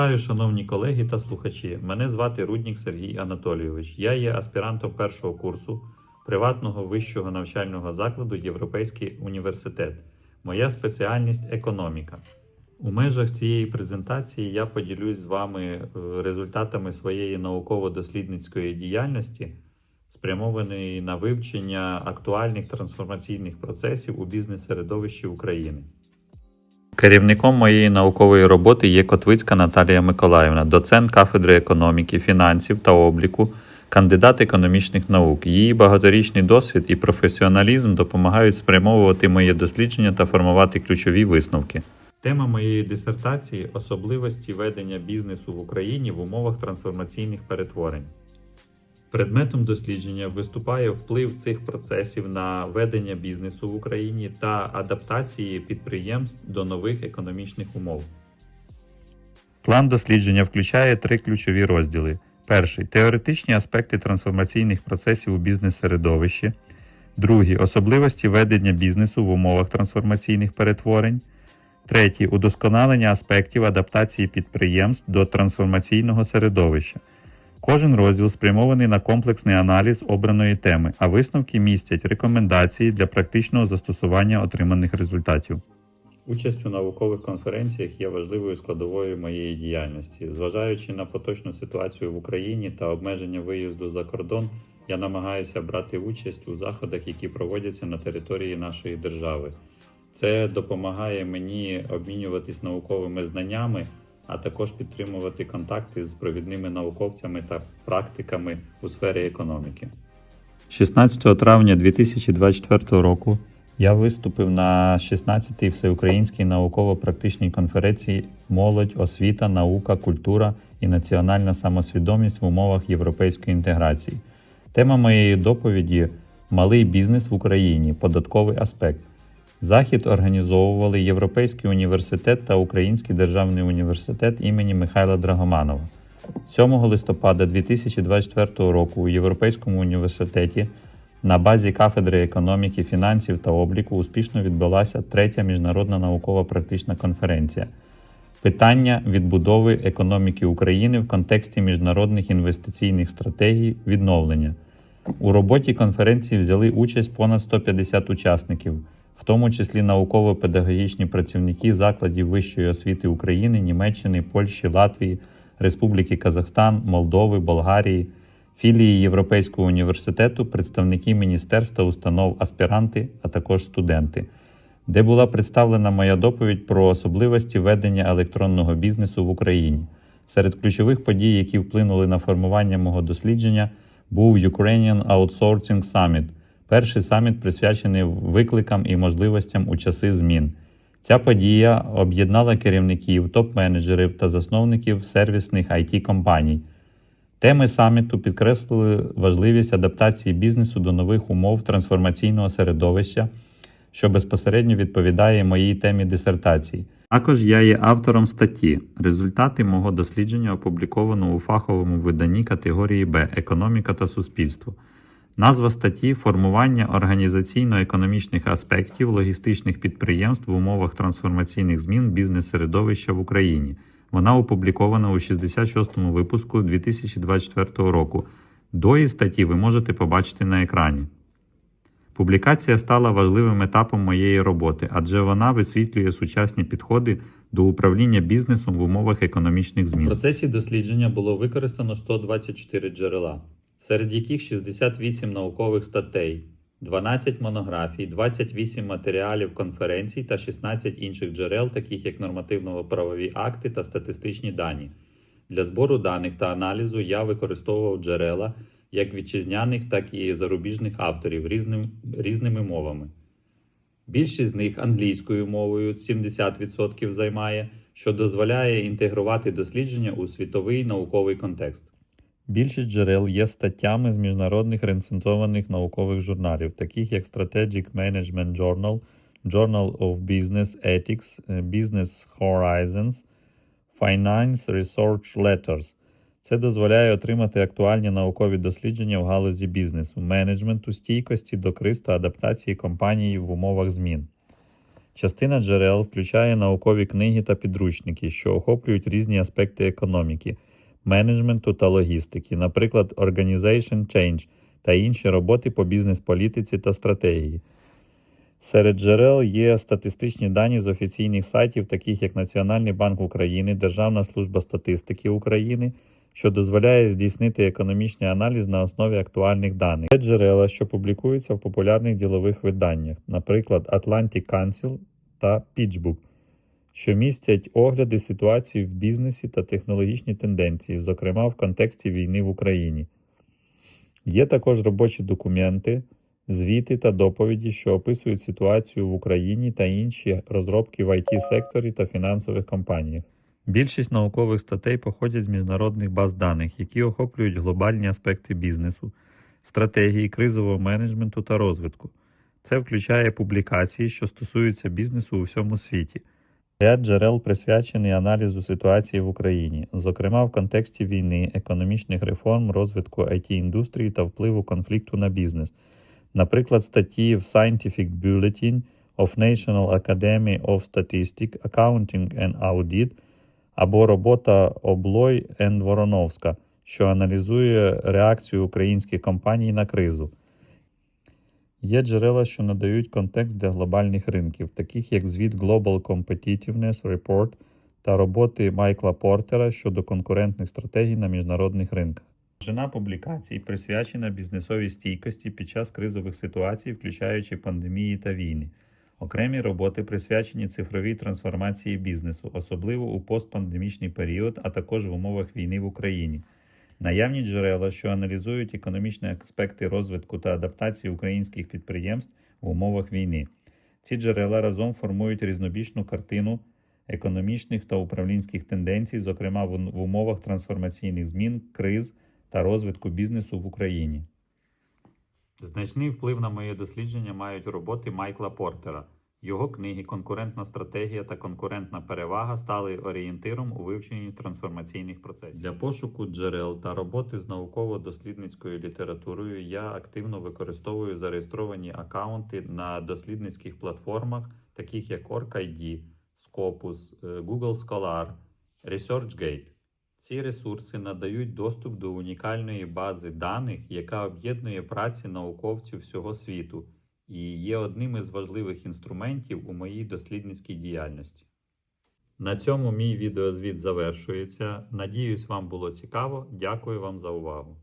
Вітаю, шановні колеги та слухачі. Мене звати Руднік Сергій Анатолійович. Я є аспірантом першого курсу приватного вищого навчального закладу Європейський університет. Моя спеціальність економіка. У межах цієї презентації я поділюсь з вами е, результатами своєї науково-дослідницької діяльності, спрямованої на вивчення актуальних трансформаційних процесів у бізнес-середовищі України. Керівником моєї наукової роботи є Котвицька Наталія Миколаївна, доцент кафедри економіки, фінансів та обліку, кандидат економічних наук. Її багаторічний досвід і професіоналізм допомагають спрямовувати моє дослідження та формувати ключові висновки. Тема моєї дисертації особливості ведення бізнесу в Україні в умовах трансформаційних перетворень. Предметом дослідження виступає вплив цих процесів на ведення бізнесу в Україні та адаптації підприємств до нових економічних умов. План дослідження включає три ключові розділи: перший теоретичні аспекти трансформаційних процесів у бізнес-середовищі, другий особливості ведення бізнесу в умовах трансформаційних перетворень, третій удосконалення аспектів адаптації підприємств до трансформаційного середовища. Кожен розділ спрямований на комплексний аналіз обраної теми, а висновки містять рекомендації для практичного застосування отриманих результатів. Участь у наукових конференціях є важливою складовою моєї діяльності. Зважаючи на поточну ситуацію в Україні та обмеження виїзду за кордон, я намагаюся брати участь у заходах, які проводяться на території нашої держави. Це допомагає мені обмінюватись науковими знаннями, а також підтримувати контакти з провідними науковцями та практиками у сфері економіки. 16 травня 2024 року я виступив на 16-й всеукраїнській науково-практичній конференції Молодь, освіта, наука, культура і національна самосвідомість в умовах європейської інтеграції. Тема моєї доповіді Малий бізнес в Україні. Податковий аспект. Захід організовували Європейський університет та Український державний університет імені Михайла Драгоманова. 7 листопада 2024 року у Європейському університеті на базі кафедри економіки, фінансів та обліку успішно відбулася третя міжнародна наукова практична конференція. Питання відбудови економіки України в контексті міжнародних інвестиційних стратегій відновлення. У роботі конференції взяли участь понад 150 учасників, в тому числі науково-педагогічні працівники закладів вищої освіти України, Німеччини, Польщі, Латвії, Республіки Казахстан, Молдови, Болгарії, філії Європейського університету, представники міністерства, установ, аспіранти, а також студенти, де була представлена моя доповідь про особливості ведення електронного бізнесу в Україні. Серед ключових подій, які вплинули на формування мого дослідження, був Ukrainian Outsourcing Summit, перший саміт присвячений викликам і можливостям у часи змін. Ця подія об'єднала керівників, топ-менеджерів та засновників сервісних it компаній. Теми саміту підкреслили важливість адаптації бізнесу до нових умов трансформаційного середовища, що безпосередньо відповідає моїй темі дисертації. Також я є автором статті. Результати мого дослідження опубліковано у фаховому виданні категорії Б Економіка та суспільство. Назва статті формування організаційно-економічних аспектів логістичних підприємств в умовах трансформаційних змін бізнес-середовища в Україні. Вона опублікована у 66-му випуску 2024 року. До її статті ви можете побачити на екрані. Публікація стала важливим етапом моєї роботи, адже вона висвітлює сучасні підходи до управління бізнесом в умовах економічних змін. В процесі дослідження було використано 124 джерела, серед яких 68 наукових статей, 12 монографій, 28 матеріалів конференцій та 16 інших джерел, таких як нормативно-правові акти та статистичні дані. Для збору даних та аналізу я використовував джерела як вітчизняних, так і зарубіжних авторів різним, різними мовами. Більшість з них англійською мовою 70% займає, що дозволяє інтегрувати дослідження у світовий науковий контекст. Більшість джерел є статтями з міжнародних рецензованих наукових журналів, таких як Strategic Management Journal, Journal of Business Ethics, Business Horizons, Finance Research Letters. Це дозволяє отримати актуальні наукові дослідження в галузі бізнесу, менеджменту, стійкості до криз та адаптації компанії в умовах змін. Частина джерел включає наукові книги та підручники, що охоплюють різні аспекти економіки, менеджменту та логістики, наприклад, Organization Change та інші роботи по бізнес-політиці та стратегії. Серед джерел є статистичні дані з офіційних сайтів, таких як Національний банк України, Державна служба статистики України, що дозволяє здійснити економічний аналіз на основі актуальних даних. Це джерела, що публікуються в популярних ділових виданнях, наприклад, Atlantic Council та PitchBook, що містять огляди ситуації в бізнесі та технологічні тенденції, зокрема в контексті війни в Україні. Є також робочі документи, звіти та доповіді, що описують ситуацію в Україні та інші розробки в IT-секторі та фінансових компаніях. Більшість наукових статей походять з міжнародних баз даних, які охоплюють глобальні аспекти бізнесу, стратегії кризового менеджменту та розвитку. Це включає публікації, що стосуються бізнесу у всьому світі. Ряд джерел присвячений аналізу ситуації в Україні, зокрема в контексті війни, економічних реформ, розвитку IT-індустрії та впливу конфлікту на бізнес. Наприклад, статті в Scientific Bulletin of National Academy of Statistics, Accounting and Audit або робота Облой and Вороновська, що аналізує реакцію українських компаній на кризу. Є джерела, що надають контекст для глобальних ринків, таких як звіт Global Competitiveness Report та роботи Майкла Портера щодо конкурентних стратегій на міжнародних ринках. Жена публікацій присвячена бізнесовій стійкості під час кризових ситуацій, включаючи пандемії та війни. Окремі роботи присвячені цифровій трансформації бізнесу, особливо у постпандемічний період, а також в умовах війни в Україні. Наявні джерела, що аналізують економічні аспекти розвитку та адаптації українських підприємств в умовах війни. Ці джерела разом формують різнобічну картину економічних та управлінських тенденцій, зокрема в умовах трансформаційних змін, криз та розвитку бізнесу в Україні. Значний вплив на моє дослідження мають роботи Майкла Портера. Його книги Конкурентна стратегія та конкурентна перевага стали орієнтиром у вивченні трансформаційних процесів. Для пошуку джерел та роботи з науково-дослідницькою літературою я активно використовую зареєстровані акаунти на дослідницьких платформах, таких як OrcID, Scopus, е, Google Scholar, ResearchGate. Ці ресурси надають доступ до унікальної бази даних, яка об'єднує праці науковців всього світу і є одним із важливих інструментів у моїй дослідницькій діяльності. На цьому мій відеозвіт завершується. Надіюсь, вам було цікаво. Дякую вам за увагу.